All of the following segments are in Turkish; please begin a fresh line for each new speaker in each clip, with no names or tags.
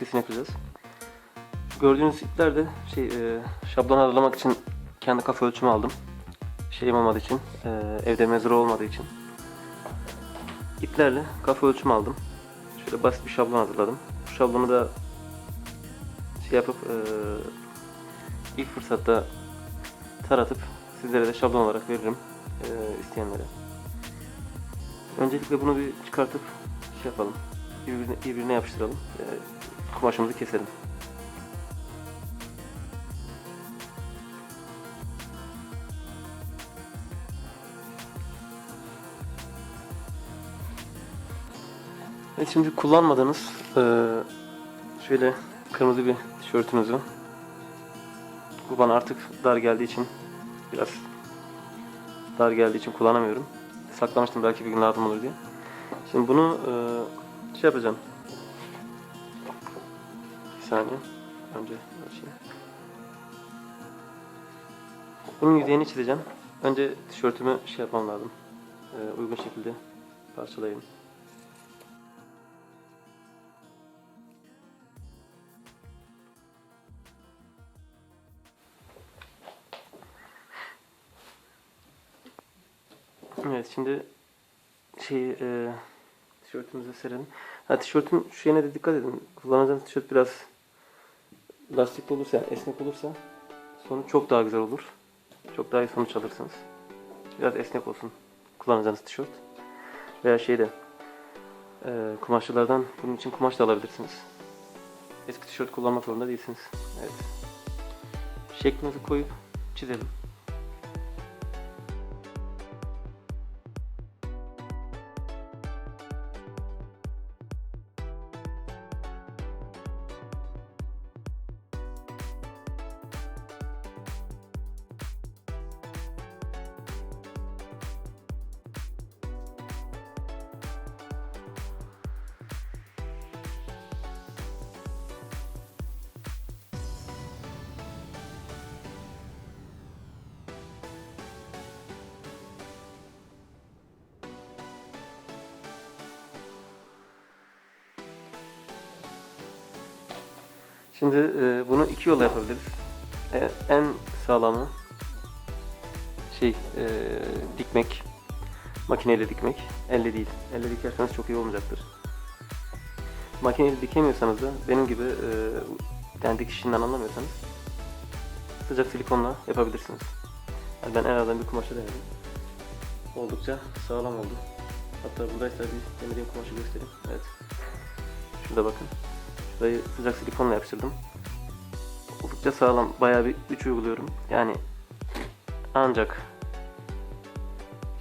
maskesini yapacağız. Gördüğünüz ipler de şey e, şablon hazırlamak için kendi kafa ölçümü aldım. Şeyim olmadığı için, e, evde mezuru olmadığı için. İplerle kafa ölçümü aldım. Şöyle basit bir şablon hazırladım. Bu şablonu da şey yapıp e, ilk fırsatta taratıp sizlere de şablon olarak veririm e, isteyenlere. Öncelikle bunu bir çıkartıp şey yapalım. Birbirine, birbirine yapıştıralım. Ee, kumaşımızı keselim. Evet şimdi kullanmadığınız eee, şöyle kırmızı bir tişörtünüzü bu bana artık dar geldiği için biraz dar geldiği için kullanamıyorum. Saklamıştım belki bir gün lazım olur diye. Şimdi bunu e, şey yapacağım. Saniye. Önce açayım. Bunun yüzeyini çizeceğim. Önce tişörtümü şey yapmam lazım. E, uygun şekilde parçalayayım. Evet şimdi şey e, tişörtümüze serelim. Ha tişörtün şu yerine de dikkat edin. Kullanacağınız tişört biraz lastikli olursa, yani esnek olursa sonu çok daha güzel olur. Çok daha iyi sonuç alırsınız. Biraz esnek olsun kullanacağınız tişört. Veya şeyde e, kumaşçılardan bunun için kumaş da alabilirsiniz. Eski tişört kullanmak zorunda değilsiniz. Evet. Şeklinizi koyup çizelim. Şimdi e, bunu iki yolla yapabiliriz. E, en sağlamı şey e, dikmek, makineyle dikmek, elle değil. Elle dikerseniz çok iyi olmayacaktır. Makineyle dikemiyorsanız da benim gibi e, yani dikiş anlamıyorsanız sıcak silikonla yapabilirsiniz. Yani ben en azından bir kumaşa denedim. Oldukça sağlam oldu. Hatta buradaysa bir denediğim kumaşı göstereyim. Evet. Şurada bakın. Şurayı sıcak silikonla yapıştırdım. Oldukça sağlam. Bayağı bir güç uyguluyorum. Yani ancak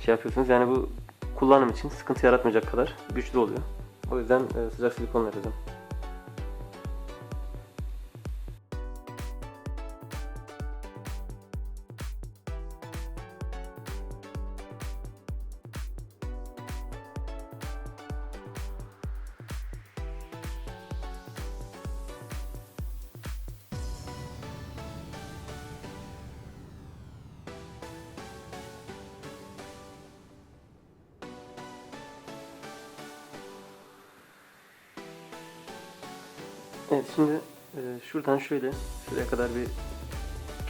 şey yapıyorsunuz. Yani bu kullanım için sıkıntı yaratmayacak kadar güçlü oluyor. O yüzden e, sıcak silikonla yapacağım. Evet şimdi e, şuradan şöyle şuraya kadar bir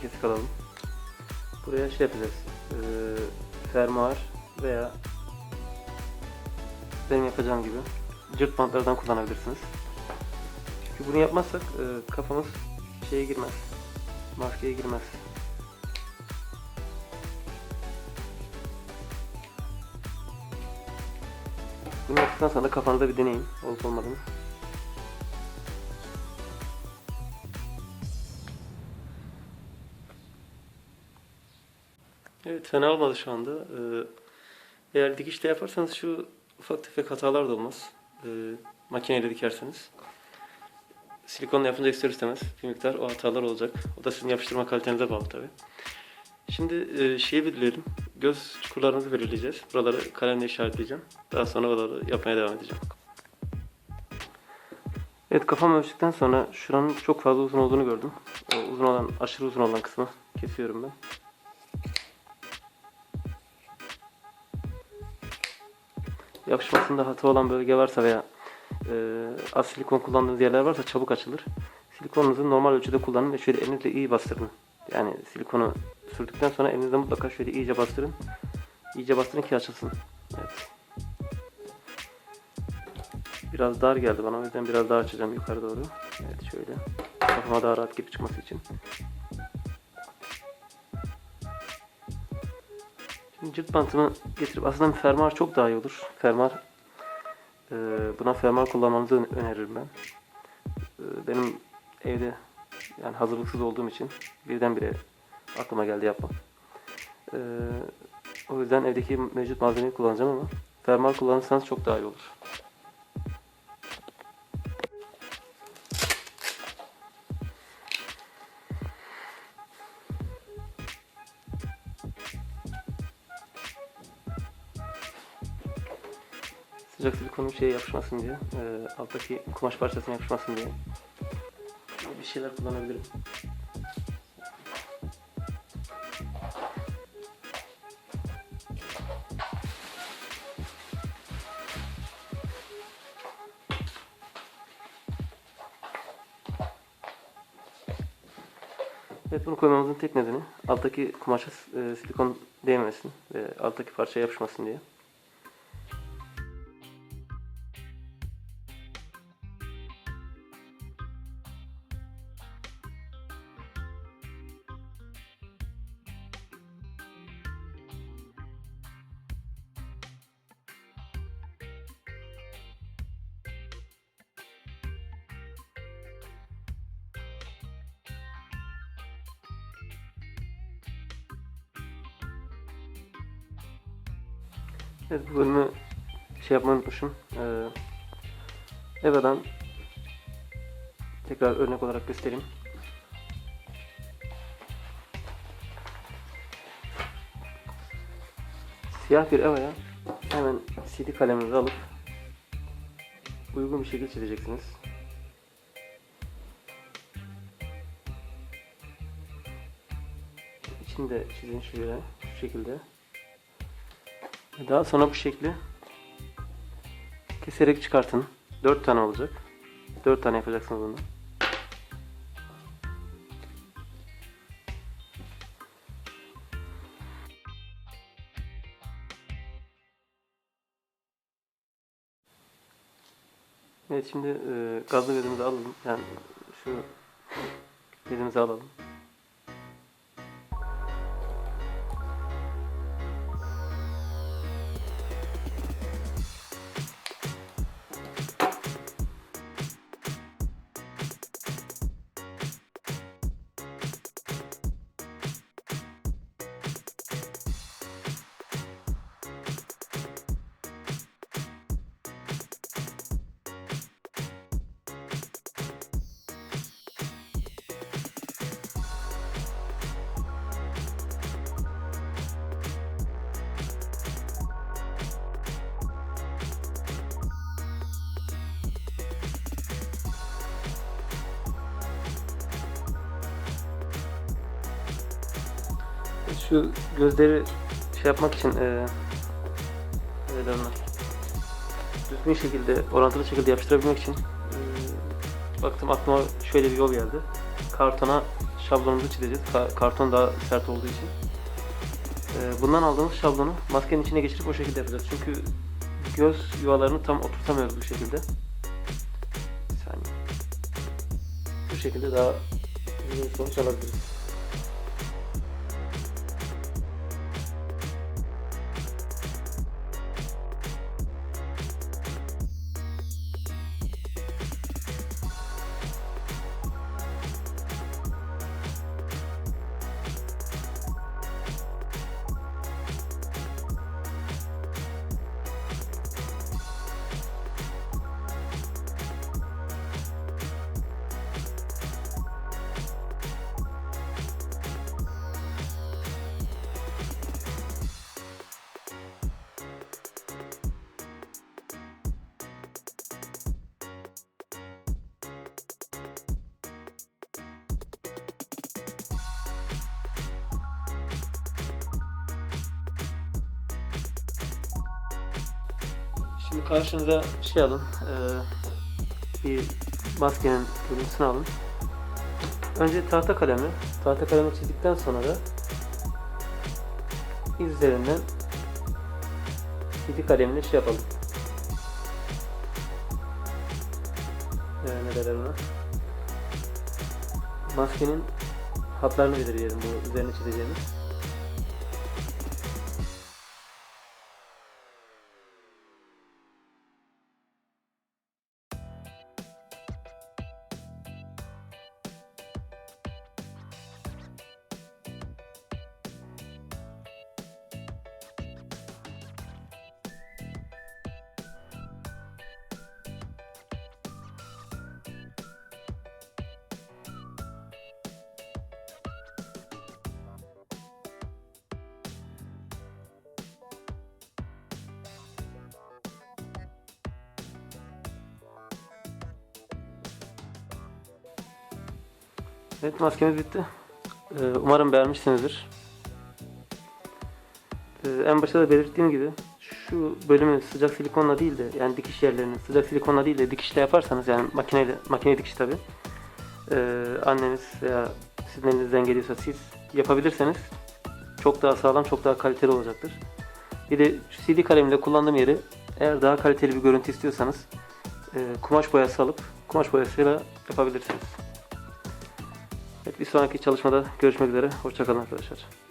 kesik alalım. Buraya şey yapacağız. E, fermuar veya benim yapacağım gibi cırt bantlardan kullanabilirsiniz. Çünkü bunu yapmazsak e, kafamız şeye girmez. Maskeye girmez. Bunu yaptıktan sonra da kafanızda bir deneyin. Olup olmadığını. Evet fena olmadı şu anda. Ee, eğer dikişte yaparsanız şu ufak tefek hatalar da olmaz. Ee, makineyle dikerseniz. Silikonla yapınca ister istemez bir miktar o hatalar olacak. O da sizin yapıştırma kalitenize bağlı tabi. Şimdi e, şeyi belirleyelim. Göz çukurlarımızı belirleyeceğiz. Buraları kalemle işaretleyeceğim. Daha sonra oraları yapmaya devam edeceğim. Evet kafamı ölçtükten sonra şuranın çok fazla uzun olduğunu gördüm. O uzun olan, aşırı uzun olan kısmı kesiyorum ben. Yapışmasında hata olan bölge varsa veya e, az silikon kullandığınız yerler varsa çabuk açılır. Silikonunuzu normal ölçüde kullanın ve şöyle elinizle iyi bastırın. Yani silikonu sürdükten sonra elinizle mutlaka şöyle iyice bastırın. İyice bastırın ki açılsın. Evet. Biraz dar geldi bana o yüzden biraz daha açacağım yukarı doğru. Evet şöyle. Kafama daha rahat gibi çıkması için. Şimdi cırt bantımı getirip aslında fermuar çok daha iyi olur. Fermuar e, buna fermuar kullanmanızı ön- öneririm ben. E, benim evde yani hazırlıksız olduğum için birdenbire aklıma geldi yapmam. E, o yüzden evdeki mevcut malzemeyi kullanacağım ama fermuar kullanırsanız çok daha iyi olur. Şeye yapışmasın diye, e, alttaki kumaş parçasına yapışmasın diye bir şeyler kullanabilirim. Evet bunu koymamızın tek nedeni alttaki kumaşa e, silikon değmesin ve alttaki parçaya yapışmasın diye. Evet bu bölümü şey yapmayı unutmuşum. Ee, Eva'dan tekrar örnek olarak göstereyim. Siyah bir Eva'ya hemen CD kaleminizi alıp uygun bir şekil çizeceksiniz. İçini de çizin şöyle şu şekilde. Daha sonra bu şekli keserek çıkartın. 4 tane olacak. 4 tane yapacaksınız bunu. Evet şimdi e, gazlı bezimizi alalım. Yani şu bezimizi alalım. Şu gözleri şey yapmak için eee ne düzgün şekilde, orantılı şekilde yapıştırabilmek için eee, baktım aklıma şöyle bir yol geldi. Kartona şablonumuzu çizeceğiz. Ka- karton daha sert olduğu için. Eee, bundan aldığımız şablonu maskenin içine geçirip o şekilde yapacağız. Çünkü göz yuvalarını tam oturtamıyoruz bu şekilde. Bir saniye. Bu şekilde daha iyi sonuç alabiliriz. Şimdi karşınıza şey alın. eee bir maskenin görüntüsünü alın. Önce tahta kalemi, tahta kalemi çizdikten sonra da üzerinden CD kalemle şey yapalım. Ee, ne derler ona? Maskenin hatlarını belirleyelim bu üzerine çizeceğimiz. Evet maskemiz bitti. Ee, umarım beğenmişsinizdir. Ee, en başta da belirttiğim gibi şu bölümü sıcak silikonla değil de yani dikiş yerlerini sıcak silikonla değil de dikişle yaparsanız yani makineyle makine dikiş tabi anneniz veya sizin elinizden geliyorsa siz yapabilirseniz çok daha sağlam çok daha kaliteli olacaktır. Bir de CD kalemle kullandığım yeri eğer daha kaliteli bir görüntü istiyorsanız kumaş boyası alıp kumaş boyasıyla yapabilirsiniz. Evet, bir sonraki çalışmada görüşmek üzere. Hoşçakalın arkadaşlar.